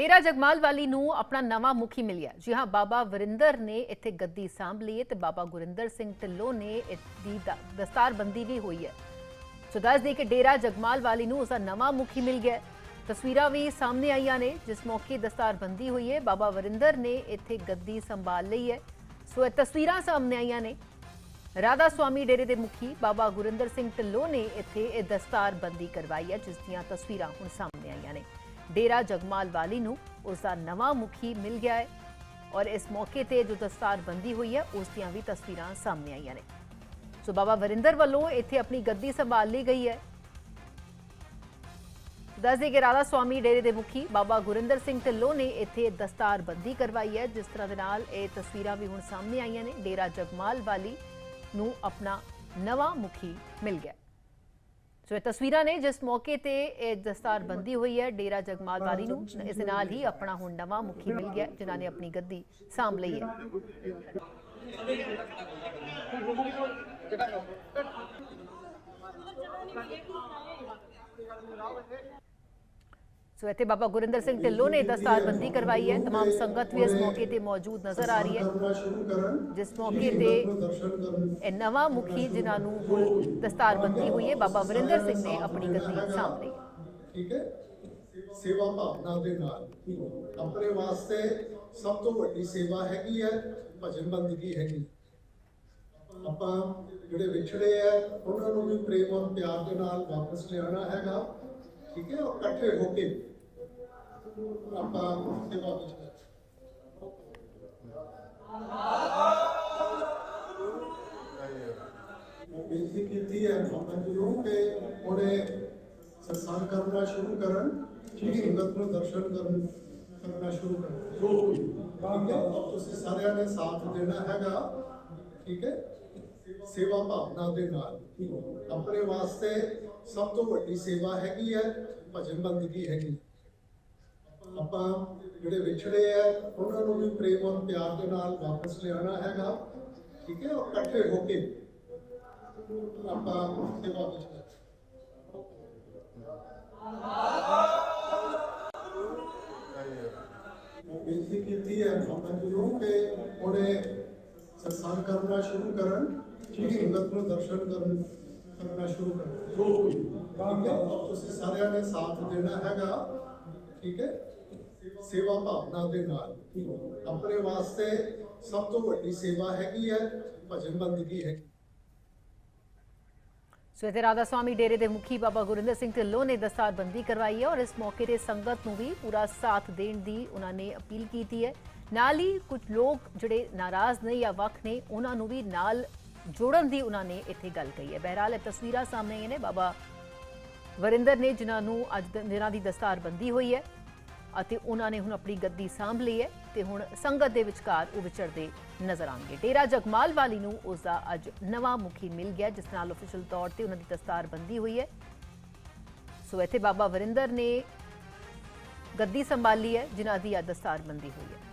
ਡੇਰਾ ਜਗਮਾਲ ਵਾਲੀ ਨੂੰ ਆਪਣਾ ਨਵਾਂ ਮੁਖੀ ਮਿਲਿਆ ਜੀ ਹਾਂ, ਬਾਬਾ ਵਰਿੰਦਰ ਨੇ ਇੱਥੇ ਗੱਦੀ ਸਾਂਭ ਲਈ ਹੈ ਤੇ ਬਾਬਾ ਗੁਰਿੰਦਰ ਸਿੰਘ ਢਿੱਲੋਂ ਨੇ ਇਸਦੀ ਦਸਤਾਰਬੰਦੀ ਵੀ ਹੋਈ ਹੈ। ਸੋ ਦੱਸ ਦੇ ਕਿ ਡੇਰਾ ਜਗਮਾਲ ਵਾਲੀ ਨੂੰ ਉਸਦਾ ਨਵਾਂ ਮੁਖੀ ਮਿਲ ਗਿਆ ਤਸਵੀਰਾਂ ਵੀ ਸਾਹਮਣੇ ਆਈਆਂ ਨੇ, ਜਿਸ ਮੌਕੇ ਦਸਤਾਰਬੰਦੀ ਹੋਈ ਹੈ। ਬਾਬਾ ਵਰਿੰਦਰ ਨੇ ਇੱਥੇ ਗੱਦੀ ਸੰਭਾਲ ਲਈ ਹੈ। ਸੋ ਇਹ ਤਸਵੀਰਾਂ ਸਾਹਮਣੇ ਆਈਆਂ ਨੇ। ਰਾਧਾ ਸਵਾਮੀ ਡੇਰੇ ਦੇ ਮੁਖੀ ਬਾਬਾ ਗੁਰਿੰਦਰ ਸਿੰਘ ਢਿੱਲੋਂ ਨੇ ਇੱਥੇ ਇਹ ਦਸਤਾਰਬੰਦੀ ਕਰਵਾਈ ਹੈ, ਜਿਸ ਦੀਆਂ ਤਸਵੀਰਾਂ ਹੁਣ ਸਾਹਮਣੇ ਆਈਆਂ ਨੇ। ਡੇਰਾ ਜਗਮਾਲ ਵਾਲੀ ਨੂੰ ਉਸ ਦਾ ਨਵਾਂ ਮੁਖੀ ਮਿਲ ਗਿਆ ਹੈ ਔਰ ਇਸ ਮੌਕੇ ਤੇ ਜੋ ਦਸਤਾਰਬੰਦੀ ਹੋਈ ਹੈ, ਉਸ ਦੀਆਂ ਵੀ ਤਸਵੀਰਾਂ ਸਾਹਮਣੇ ਆਈਆਂ ਨੇ। ਸੋ ਬਾਬਾ ਵਰਿੰਦਰ ਵੱਲੋਂ ਇੱਥੇ ਆਪਣੀ ਗੱਦੀ ਸੰਭਾਲ ਲਈ ਗਈ ਹੈ। ਦੱਸਦੇ ਕਿ ਰਾਧਾ ਸਵਾਮੀ ਡੇਰੇ ਦੇ ਮੁਖੀ ਬਾਬਾ ਗੁਰਿੰਦਰ ਸਿੰਘ ਢਿੱਲੋਂ ਨੇ ਇੱਥੇ ਦਸਤਾਰਬੰਦੀ ਕਰਵਾਈ ਹੈ, ਜਿਸ ਤਰ੍ਹਾਂ ਦੇ ਨਾਲ ਇਹ ਤਸਵੀਰਾਂ ਵੀ ਹੁਣ ਸਾਹਮਣੇ ਆਈਆਂ ਨੇ। ਡੇਰਾ ਜਗਮਾਲ ਵਾਲੀ ਨੂੰ ਆਪਣਾ ਨਵਾਂ ਮੁਖੀ ਮਿਲ ਗਿਆ ਸੋ ਇਹ ਤਸਵੀਰਾਂ ਨੇ ਜਿਸ ਮੌਕੇ ਤੇ ਇਹ ਦਸਤਾਰਬੰਦੀ ਹੋਈ ਹੈ। ਡੇਰਾ ਜਗਮਾਲ ਵਾਲੀ ਨੂੰ ਇਸ ਨਾਲ ਹੀ ਆਪਣਾ ਹੁਣ ਨਵਾਂ ਮੁਖੀ ਮਿਲ ਗਿਆ ਜਿਨ੍ਹਾਂ ਨੇ ਆਪਣੀ ਗੱਦੀ ਸਾਂਭ ਲਈ ਹੈ। ਸੋ ਇੱਥੇ ਬਾਬਾ ਗੁਰਿੰਦਰ ਸਿੰਘ ਢਿੱਲੋਂ ਨੇ ਦਸਤਾਰਬੰਦੀ ਕਰਵਾਈ ਹੈ तमाम ਸੰਗਤ ਵੀ ਇਸ ਮੌਕੇ ਤੇ ਮੌਜੂਦ ਨਜ਼ਰ ਆ ਰਹੀ ਹੈ ਕਰਨਾ ਸ਼ੁਰੂ ਕਰਨ ਜਿਸ ਮੌਕੇ ਤੇ ਦਰਸ਼ਨ ਕਰਨ ਇਹ ਨਵਾਂ ਮੁਖੀ ਜਿਨ੍ਹਾਂ ਨੂੰ ਹੁਣ ਦਸਤਾਰਬੰਦੀ ਹੋਈ ਹੈ ਬਾਬਾ ਵਰਿੰਦਰ ਸਿੰਘ ਨੇ ਆਪਣੀ ਗੱਦੀ ਸਾਂਭ ਲਈ ਠੀਕ ਹੈ ਸੇਵਾ ਭਾਵਨਾ ਦੇ ਨਾਲ ਆਪਣੇ ਵਾਸਤੇ ਸਭ ਤੋਂ ਵੱਡੀ ਸੇਵਾ ਹੈਗੀ ਹੈ ਭਜਨ ਬੰਦਗੀ ਹੈਗੀ ਆਪਾਂ ਜਿਹੜੇ ਵਿਛੜੇ ਆ ਉਹਨਾਂ ਨੂੰ ਵੀ ਪ੍ਰੇਮ ਔਰ ਪਿਆਰ ਦੇ ਨਾਲ ਵਾਪਸ ਲਿਆਉਣਾ ਹੈਗਾ ਠੀਕ ਹੈ ਔਰ ਇਕੱਠੇ ਹੋ ਕੇ ਆਪਾਂ ਸੇਵਾ ਵਿੱਚ ਬੇਨਤੀ ਕੀਤੀ ਹੈ ਬਾਬਾ ਜੀ ਨੂੰ ਕਿ ਉਹਨੇ ਸਤਸੰਗ ਕਰਨਾ ਸ਼ੁਰੂ ਕਰਨ ਸੰਗਤ ਨੂੰ ਦਰਸ਼ਨ ਕਰਨ ਕਰਨਾ ਸ਼ੁਰੂ ਕਰਨ ਠੀਕ ਹੈ ਔਰ ਤੁਸੀਂ ਸਾਰਿਆਂ ਨੇ ਸਾਥ ਦੇਣਾ ਹੈਗਾ ਠੀਕ ਹੈ ਸੇਵਾ ਭਾਵਨਾ ਦੇ ਨਾਲ ਆਪਣੇ ਵਾਸਤੇ ਸਭ ਤੋਂ ਵੱਡੀ ਸੇਵਾ ਹੈਗੀ ਹੈ, ਭਜਨ ਬੰਦਗੀ ਹੈਗੀ। ਆਪਾਂ ਜਿਹੜੇ ਵਿਛੜੇ ਆ, ਉਹਨਾਂ ਨੂੰ ਵੀ ਪ੍ਰੇਮ ਔਰ ਪਿਆਰ ਦੇ ਨਾਲ ਵਾਪਸ ਲਿਆਉਣਾ ਹੈਗਾ। ਠੀਕ ਹੈ ਔਰ ਇਕੱਠੇ ਹੋ ਕੇ ਆਪਾਂ ਸੇਵਾ ਵਿੱਚ ਬੇਨਤੀ ਕੀਤੀ ਹੈ, ਬਾਬਾ ਜੀ ਨੂੰ ਕਿ ਉਹਨੇ ਸਤਸੰਗ ਕਰਨਾ ਸ਼ੁਰੂ ਕਰਨ ਸੰਗਤ ਨੂੰ ਦਰਸ਼ਨ ਕਰਨ ਕਰਨਾ ਸ਼ੁਰੂ ਕਰਨ ਠੀਕ ਹੈ ਔਰ ਤੁਸੀਂ ਸਾਰਿਆਂ ਨੇ ਸਾਥ ਦੇਣਾ ਹੈਗਾ ਠੀਕ ਹੈ ਸੇਵਾ ਭਾਵਨਾ ਦੇ ਨਾਲ ਆਪਣੇ ਵਾਸਤੇ ਸਭ ਤੋਂ ਵੱਡੀ ਸੇਵਾ ਹੈਗੀ ਹੈ ਭਜਨ ਬੰਦਗੀ ਹੈ ਸੋ ਇੱਥੇ ਰਾਧਾ ਸਵਾਮੀ ਡੇਰੇ ਦੇ ਮੁਖੀ ਬਾਬਾ ਗੁਰਿੰਦਰ ਸਿੰਘ ਢਿੱਲੋਂ ਨੇ ਦਸਤਾਰਬੰਦੀ ਕਰਵਾਈ ਹੈ ਔਰ ਇਸ ਮੌਕੇ ਤੇ ਸੰਗਤ ਨੂੰ ਵੀ ਪੂਰਾ ਸਾਥ ਦੇਣ ਦੀ ਉਹਨਾਂ ਨੇ ਅਪੀਲ ਕੀਤੀ ਹੈ। ਨਾਲ ਹੀ ਕੁਝ ਲੋਕ ਜਿਹੜੇ ਨਾਰਾਜ਼ ਨੇ ਜਾਂ ਵੱਖ ਨੇ, ਉਹਨਾਂ ਨੂੰ ਵੀ ਨਾਲ ਜੋੜਨ ਦੀ ਉਹਨਾਂ ਨੇ ਇੱਥੇ ਗੱਲ ਕਹੀ ਹੈ। ਬਹਿਰਾਲ ਇਹ ਤਸਵੀਰਾਂ ਸਾਹਮਣੇ ਆਈਆਂ ਨੇ। ਬਾਬਾ ਵਰਿੰਦਰ ਨੇ ਜਿਨ੍ਹਾਂ ਨੂੰ ਅੱਜ ਦਿਨਾਂ ਦੀ ਦਸਤਾਰਬੰਦੀ ਹੋਈ ਹੈ। ਅਤੇ ਉਹਨਾਂ ਨੇ ਹੁਣ ਆਪਣੀ ਗੱਦੀ ਸਾਂਭ ਲਈ ਹੈ ਤੇ ਹੁਣ ਸੰਗਤ ਦੇ ਵਿਚਕਾਰ ਉਹ ਵਿਚਰਦੇ ਨਜ਼ਰ ਆਉਣਗੇ। ਡੇਰਾ ਜਗਮਾਲ ਵਾਲੀ ਨੂੰ ਉਸ ਦਾ ਅੱਜ ਨਵਾਂ ਮੁਖੀ ਮਿਲ ਗਿਆ, ਜਿਸ ਨਾਲ ਅਫੀਸ਼ੀਅਲ ਤੌਰ ਤੇ ਉਹਨਾਂ ਦੀ ਦਸਤਾਰਬੰਦੀ ਹੋਈ ਹੈ। ਸੋ ਇੱਥੇ ਬਾਬਾ ਵਰਿੰਦਰ ਨੇ ਗੱਦੀ ਸੰਭਾਲੀ ਹੈ, ਜਿਨ੍ਹਾਂ ਦੀ ਅੱਜ ਦਸਤਾਰਬੰਦੀ ਹੋਈ ਹੈ।